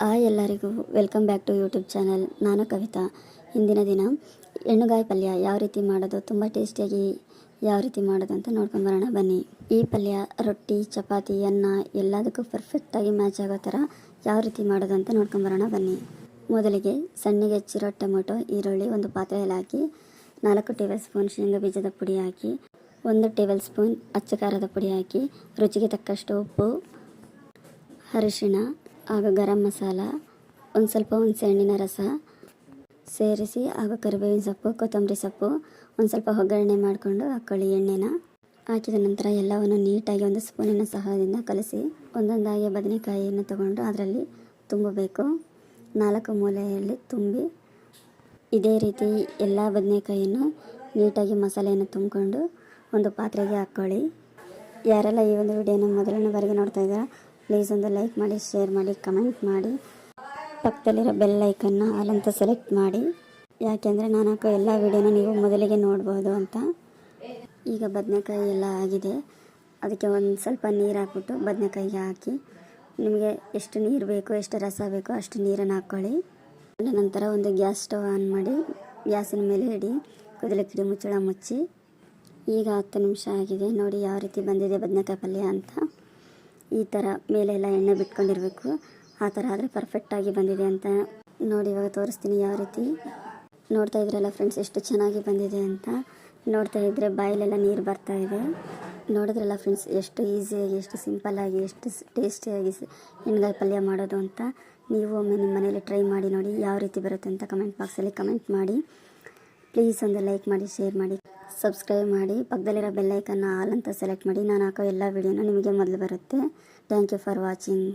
Hi ಎಲ್ಲರಿಗೂ, welcome back to YouTube channel. ನಾನು ಕವಿತಾ. ಇಂದಿನ ದಿನ ಎಣ್ಣುಗಾಯಿ ಪಲ್ಯ ಯಾವ ರೀತಿ ಮಾಡೋದು, ತುಂಬ ಟೇಸ್ಟಿಯಾಗಿ ಯಾವ ರೀತಿ ಮಾಡೋದು ಅಂತ ನೋಡ್ಕೊಂಡು ಬರೋಣ. ಬನ್ನಿ. ಈ ಪಲ್ಯ, ರೊಟ್ಟಿ, ಚಪಾತಿ, ಅನ್ನ ಎಲ್ಲದಕ್ಕೂ ಪರ್ಫೆಕ್ಟಾಗಿ ಮ್ಯಾಚ್ ಆಗೋ ಥರ ಯಾವ ರೀತಿ ಮಾಡೋದು ಅಂತ ನೋಡ್ಕೊಂಡು ಬರೋಣ. ಬನ್ನಿ. ಮೊದಲಿಗೆ ಸಣ್ಣಗೆ ಹೆಚ್ಚಿರೋ ಟೊಮೊಟೊ, ಈರುಳ್ಳಿ ಒಂದು ಪಾತ್ರೆಯಲ್ಲಿ ಹಾಕಿ, ನಾಲ್ಕು ಟೇಬಲ್ ಸ್ಪೂನ್ ಶೇಂಗಾ ಬೀಜದ ಪುಡಿ ಹಾಕಿ, ಒಂದು ಟೇಬಲ್ ಸ್ಪೂನ್ ಅಚ್ಚ ಖಾರದ ಪುಡಿ ಹಾಕಿ, ರುಚಿಗೆ ತಕ್ಕಷ್ಟು ಉಪ್ಪು, ಅರಿಶಿಣ ಹಾಗೂ ಗರಂ ಮಸಾಲ, ಒಂದು ಸ್ವಲ್ಪ ಹುಣಸೆಹಣ್ಣಿನ ರಸ ಸೇರಿಸಿ, ಆಗ ಕರಿಬೇವಿನ ಸೊಪ್ಪು, ಕೊತ್ತಂಬರಿ ಸೊಪ್ಪು, ಒಂದು ಸ್ವಲ್ಪ ಒಗ್ಗರಣೆ ಮಾಡಿಕೊಂಡು ಹಾಕ್ಕೊಳ್ಳಿ ಎಣ್ಣೆನ ಹಾಕಿದ ನಂತರ ಎಲ್ಲವನ್ನು ನೀಟಾಗಿ ಒಂದು ಸ್ಪೂನಿನ ಸಹಾಯದಿಂದ ಕಲಸಿ, ಒಂದೊಂದಾಗಿ ಬದನೆಕಾಯಿಯನ್ನು ತಗೊಂಡು ಅದರಲ್ಲಿ ತುಂಬಬೇಕು. ನಾಲ್ಕು ಮೂಲೆಯಲ್ಲಿ ತುಂಬಿ ಇದೇ ರೀತಿ ಎಲ್ಲ ಬದನೆಕಾಯಿಯನ್ನು ನೀಟಾಗಿ ಮಸಾಲೆಯನ್ನು ತುಂಬಿಕೊಂಡು ಒಂದು ಪಾತ್ರೆಗೆ ಹಾಕ್ಕೊಳ್ಳಿ ಯಾರೆಲ್ಲ ಈ ಒಂದು ವಿಡಿಯೋನ ಮೊದಲನೇ ಬಾರಿಗೆ ನೋಡ್ತಾ ಇದ್ದೀರಾ ಪ್ಲೀಸ್ ಒಂದು ಲೈಕ್ ಮಾಡಿ ಶೇರ್ ಮಾಡಿ ಕಮೆಂಟ್ ಮಾಡಿ. ಪಕ್ಕದಲ್ಲಿರೋ ಬೆಲ್ ಐಕನ್ನ ಅಲ್ಲಂತ ಸೆಲೆಕ್ಟ್ ಮಾಡಿ. ಯಾಕೆಂದರೆ ನಾನು ಹಾಕೋ ಎಲ್ಲ ವಿಡಿಯೋನ ನೀವು ಮೊದಲಿಗೆ ನೋಡ್ಬೋದು ಅಂತ. ಈಗ ಬದನೆಕಾಯಿ ಎಲ್ಲ ಆಗಿದೆ. ಅದಕ್ಕೆ ಒಂದು ಸ್ವಲ್ಪ ನೀರು ಹಾಕ್ಬಿಟ್ಟು ಬದನೆಕಾಯಿಗೆ ಹಾಕಿ. ನಿಮಗೆ ಎಷ್ಟು ನೀರು ಬೇಕು, ಎಷ್ಟು ರಸ ಬೇಕೋ ಅಷ್ಟು ನೀರನ್ನು ಹಾಕ್ಕೊಳ್ಳಿ ಅದ ನಂತರ ಒಂದು ಗ್ಯಾಸ್ ಸ್ಟವ್ ಆನ್ ಮಾಡಿ, ಗ್ಯಾಸಿನ ಮೇಲೆ ಇಡಿ ಕಿಡಿ ಮುಚ್ಚಳ ಮುಚ್ಚಿ. ಈಗ ಹತ್ತು ನಿಮಿಷ ಆಗಿದೆ. ನೋಡಿ ಯಾವ ರೀತಿ ಬಂದಿದೆ ಬದನೆಕಾಯಿ ಪಲ್ಯ ಅಂತ. ಈ ಥರ ಮೇಲೆಲ್ಲ ಎಣ್ಣೆ ಬಿಟ್ಕೊಂಡಿರಬೇಕು. ಆ ಥರ ಆದರೆ ಪರ್ಫೆಕ್ಟಾಗಿ ಬಂದಿದೆ ಅಂತ ನೋಡಿ ಇವಾಗ ತೋರಿಸ್ತೀನಿ ಯಾವ ರೀತಿ. ನೋಡ್ತಾ ಇದ್ರಲ್ಲ ಫ್ರೆಂಡ್ಸ್ ಎಷ್ಟು ಚೆನ್ನಾಗಿ ಬಂದಿದೆ ಅಂತ. ನೋಡ್ತಾ ಇದ್ದರೆ ಬಾಯಲೆಲ್ಲ ನೀರು ಬರ್ತಾ ಇದೆ. ನೋಡಿದ್ರಲ್ಲ ಫ್ರೆಂಡ್ಸ್ ಎಷ್ಟು ಈಸಿಯಾಗಿ ಎಷ್ಟು ಸಿಂಪಲ್ಲಾಗಿ ಎಷ್ಟು ಟೇಸ್ಟಿಯಾಗಿ ಎಣ್ಗಾಯಿ ಪಲ್ಯ ಮಾಡೋದು ಅಂತ. ನೀವು ಒಮ್ಮೆ ನಿಮ್ಮ ಮನೇಲಿ ಟ್ರೈ ಮಾಡಿ ನೋಡಿ ಯಾವ ರೀತಿ ಬರುತ್ತೆ ಅಂತ ಕಮೆಂಟ್ ಬಾಕ್ಸಲ್ಲಿ ಕಮೆಂಟ್ ಮಾಡಿ. ಪ್ಲೀಸ್ ಒಂದು ಲೈಕ್ ಮಾಡಿ ಶೇರ್ ಮಾಡಿ. ಸಬ್ಸ್ಕ್ರೈಬ್ ಮಾಡಿ, ಪಕ್ಕದಲ್ಲಿರೋ ಬೆಲ್ಲೈಕನ್ನ ಆಲ್ ಅಂತ ಸೆಲೆಕ್ಟ್ ಮಾಡಿ. ನಾನು ಹಾಕೋ ಎಲ್ಲ ವಿಡಿಯೋನೂ ನಿಮಗೆ ಮೊದಲು ಬರುತ್ತೆ. Thank you for watching